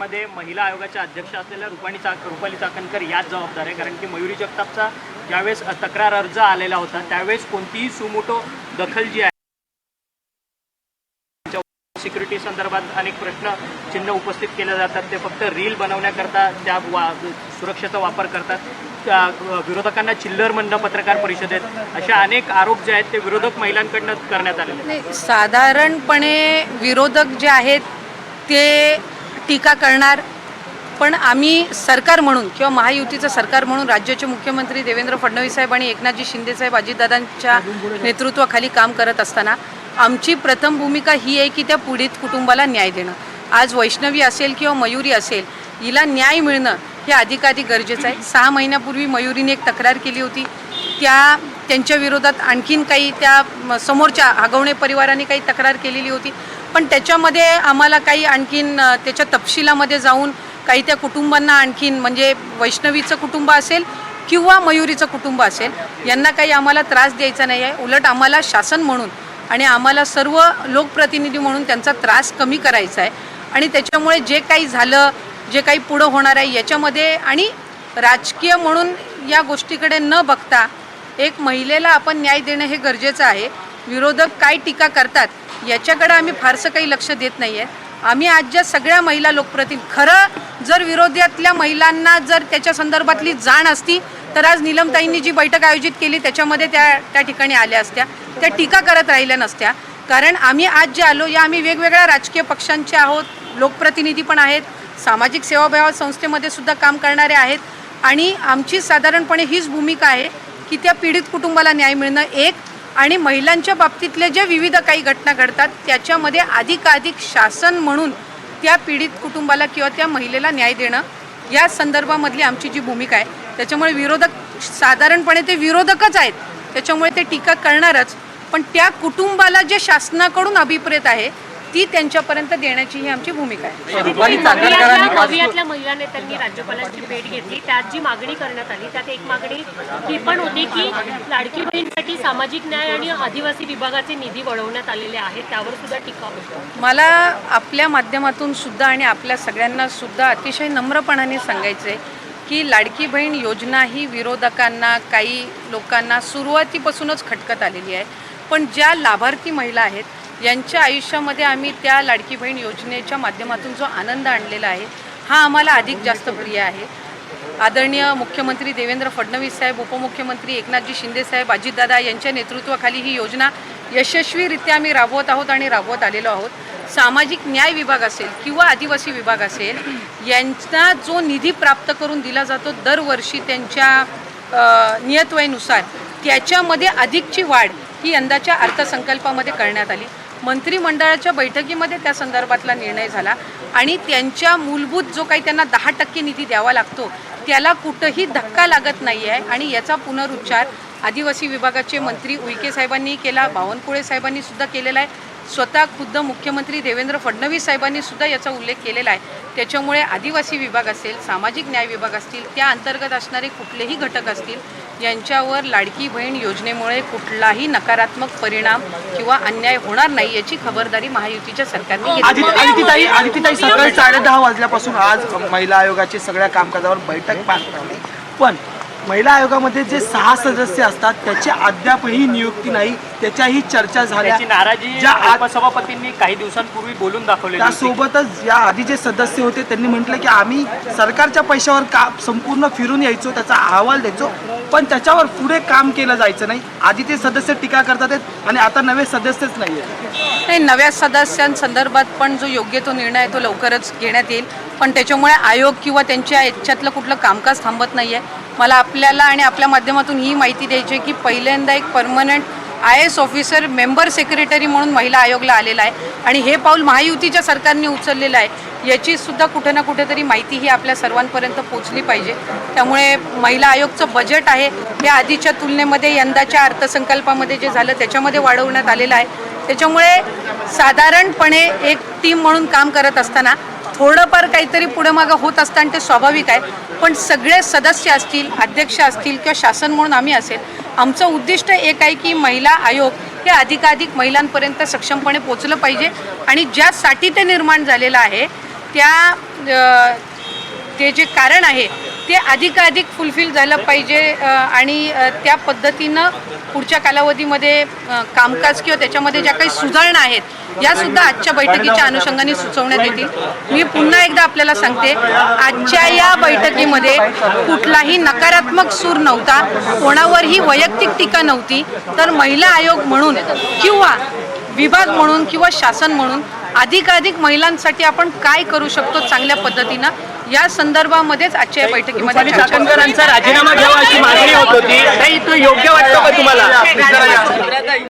मध्ये महिला आयोगाच्या अध्यक्ष असलेल्या रुपाणी चाक रुपाली चाकणकर याच जबाबदार आहे. कारण की मयुरी जगतापचा ज्यावेळेस तक्रार अर्ज आलेला होता त्यावेळेस कोणतीही सुमोटो दखल जी आहे सिक्युरिटी संदर्भात अनेक प्रश्न चिन्ह उपस्थित केले जातात. ते फक्त रील बनवण्याकरता त्या वा सुरक्षेचा वापर करतात. त्या विरोधकांना चिल्लर म्हणणं पत्रकार परिषदेत अशा अनेक आरोप जे आहेत ते विरोधक महिलांकडनं करण्यात आलेले साधारणपणे विरोधक जे आहेत ते टीका करणार. पण आम्ही सरकार म्हणून किंवा महायुतीचं सरकार म्हणून राज्याचे मुख्यमंत्री देवेंद्र फडणवीस साहेब आणि एकनाथजी शिंदेसाहेब अजितदादांच्या नेतृत्वाखाली काम करत असताना आमची प्रथम भूमिका ही आहे की त्या पीडित कुटुंबाला न्याय देणं. आज वैष्णवी असेल किंवा मयुरी असेल हिला न्याय मिळणं हे अधिकाधिक गरजेचं आहे. सहा महिन्यापूर्वी मयुरीने एक तक्रार केली होती. त्या त्यांच्या विरोधात आणखीन काही त्या समोरच्या आगवणे परिवाराने काही तक्रार केलेली होती. पण त्याच्यामध्ये आम्हाला काही आणखीन त्याच्या तपशिलामध्ये जाऊन काही त्या कुटुंबांना आणखीन म्हणजे वैष्णवीचं कुटुंब असेल किंवा मयुरीचं कुटुंब असेल यांना काही आम्हाला त्रास द्यायचा नाही आहे. उलट आम्हाला शासन म्हणून आणि आम्हाला सर्व लोकप्रतिनिधी म्हणून त्यांचा त्रास कमी करायचा आहे. आणि त्याच्यामुळे जे काही झालं जे काही पुढं होणार आहे याच्यामध्ये आणि राजकीय म्हणून या गोष्टीकडे न बघता एक महिलेला आपण न्याय देणं हे गरजेचं आहे. विरोधक काय टीका करतात याच्याकडे आम्ही फारसं काही लक्ष देत नाही आहे आम्ही आज ज्या सगळ्या महिला लोकप्रतिनिधी खरं जर विरोधातल्या महिलांना जर त्याच्या संदर्भातली जाण असती तर आज निलमताईंनी जी बैठक आयोजित केली त्याच्यामध्ये त्या त्या ठिकाणी आल्या असत्या. त्या टीका करत राहिल्या नसत्या. कारण आम्ही आज जे आलो या आम्ही वेगवेगळ्या राजकीय पक्षांचे आहोत लोकप्रतिनिधी पण आहेत सामाजिक सेवाभाव संस्थेमध्ये सुद्धा काम करणारे आहेत. आणि आमची साधारणपणे हीच भूमिका आहे की त्या पीडित कुटुंबाला न्याय मिळणं एक आणि महिलांच्या बाबतीतले ज्या विविध काही घटना घडतात त्याच्यामध्ये अधिकाधिक शासन म्हणून त्या पीडित कुटुंबाला किंवा त्या महिलेला न्याय देणं या संदर्भामधली आमची जी भूमिका आहे त्याच्यामुळे विरोधक साधारणपणे ते विरोधकच आहेत त्याच्यामुळे ते टीका करणारच. पण त्या कुटुंबाला जे शासनाकडून अभिप्रेत आहे ती त्यांच्यापर्यंत देण्याची ही आमची भूमिका आहे. गोव्यातल्या महिला नेत्यांनी राज्यपालांची भेट घेतली. त्यात जी मागणी करण्यात आली त्यात एक मागणी ही पण होती की लाडकी बहीणसाठी सामाजिक न्याय आणि आदिवासी विभागाचे निधी वळवण्यात आलेले आहेत. त्यावर सुद्धा टीका होती. मला आपल्या माध्यमातून सुद्धा आणि आपल्या सगळ्यांना सुद्धा अतिशय नम्रपणाने सांगायचं आहे की लाडकी बहीण योजना ही विरोधकांना काही लोकांना सुरुवातीपासूनच खटकत आलेली आहे. पण ज्या लाभार्थी महिला आहेत यांच्या आयुष्यामध्ये आम्ही त्या लाडकी बहीण योजनेच्या माध्यमातून जो आनंद आणलेला आहे हा आम्हाला अधिक जास्त प्रिय आहे. आदरणीय मुख्यमंत्री देवेंद्र फडणवीस साहेब उपमुख्यमंत्री एकनाथजी शिंदे साहेब अजितदादा यांच्या नेतृत्वाखाली ही योजना यशस्वीरित्या आम्ही राबवत आहोत आणि राबवत आलेलो आहोत. सामाजिक न्याय विभाग असेल किंवा आदिवासी विभाग असेल यांचा जो निधी प्राप्त करून दिला जातो दरवर्षी त्यांच्या नियतवयनुसार त्याच्यामध्ये अधिकची वाढ ही यंदाच्या अर्थसंकल्पामध्ये करण्यात आली. मंत्रिमंडळाच्या बैठकीमध्ये त्या संदर्भातला निर्णय झाला. आणि त्यांच्या मूलभूत जो काही त्यांना दहा टक्के निधी द्यावा लागतो त्याला कुठंही धक्का लागत नाही आहे आणि याचा पुनरुच्चार आदिवासी विभागाचे मंत्री उईके साहेबांनी केला बावनकुळे साहेबांनी सुद्धा केलेला आहे. स्वतः खुद्द मुख्यमंत्री देवेंद्र फडणवीस साहेबांनी सुद्धा याचा उल्लेख केलेला आहे. त्याच्यामुळे आदिवासी विभाग असेल सामाजिक न्याय विभाग असतील त्या अंतर्गत असणारे कुठलेही घटक असतील यांच्यावर लाडकी बहीण योजनेमुळे कुठलाही नकारात्मक परिणाम किंवा अन्याय होणार नाही याची खबरदारी महायुतीच्या सरकारने घेतली. आदित्य आदित्यताई आदित्यताई सकाळी साडेदहा वाजल्यापासून आज महिला आयोगाची सगळ्या कामकाजावर बैठक पार पडली. पण महिला आयोगामध्ये जे सहा सदस्य असतात त्याची अद्यापही नियुक्ती नाही त्याच्याही चर्चा झाल्या. त्याची नाराजी ज्या उपसभापतींनी काही दिवसांपूर्वी बोलून दाखवलेली होती. त्यासोबतच या आधी जे सदस्य होते त्यांनी म्हटलं की आम्ही सरकारच्या पैशावर का संपूर्ण फिरून यायचो त्याचा अहवाल द्यायचो. पण त्याच्यावर पुढे काम केलं जायचं नाही. आधी ते सदस्य टीका करतात आणि आता नवे सदस्यच नाही आहेत. नाही नव्या सदस्यांसंदर्भात पण जो योग्य तो निर्णय आहे तो लवकरच घेण्यात येईल. पण त्याच्यामुळे आयोग किंवा त्यांच्या याच्यातलं कुठलं कामकाज थांबत नाही आहे मला आपल्याला आणि आपल्या माध्यमातून ही माहिती द्यायची आहे की पहिल्यांदा एक permanent I S officer member secretary म्हणून महिला आयोगला आलेला आहे. आणि हे पाऊल महायुतीच्या सरकारने उचललेलं आहे. याची सुद्धा कुठे ना कुठेतरी माहिती ही आपल्या सर्वांपर्यंत पोचली पाहिजे. त्यामुळे महिला आयोगचं बजेट आहे. हे आधीच्या तुलनेमध्ये यंदाच्या अर्थसंकल्पामध्ये जे झालं त्याच्यामध्ये वाढवण्यात आलेलं आहे. त्याच्यामुळे साधारणपणे एक टीम म्हणून काम करत असताना थोडंफार काहीतरी पुढं मागं होत असताना ते स्वाभाविक आहे. पण सगळे सदस्य असतील अध्यक्ष असतील किंवा शासन म्हणून आम्ही असेल आमचं उद्दिष्ट एक आहे की महिला आयोग हे अधिकाधिक महिलांपर्यंत सक्षमपणे पोचलं पाहिजे आणि ज्यासाठी ते निर्माण झालेलं आहे त्या ते जे कारण आहे ते अधिकाधिक फुलफिल झालं पाहिजे आणि त्या पद्धतीनं पुढच्या कालावधीमध्ये कामकाज किंवा त्याच्यामध्ये ज्या काही सुधारणा आहेत या सुद्धा आजच्या बैठकीच्या अनुषंगाने सुचवण्यात येतील. मी पुन्हा एकदा आपल्याला सांगते आजच्या या बैठकीमध्ये कुठलाही नकारात्मक सूर नव्हता कोणावरही वैयक्तिक टीका नव्हती तर महिला आयोग म्हणून किंवा विभाग म्हणून किंवा शासन म्हणून अधिकाधिक महिलांसाठी आपण काय करू शकतो चांगल्या पद्धतीनं या संदर्भामध्येच आजच्या या बैठकीमध्ये चर्चा राजीनामा घ्यावा अशी मागणी होत होती. नाही तो योग्य वाटतो का तुम्हाला?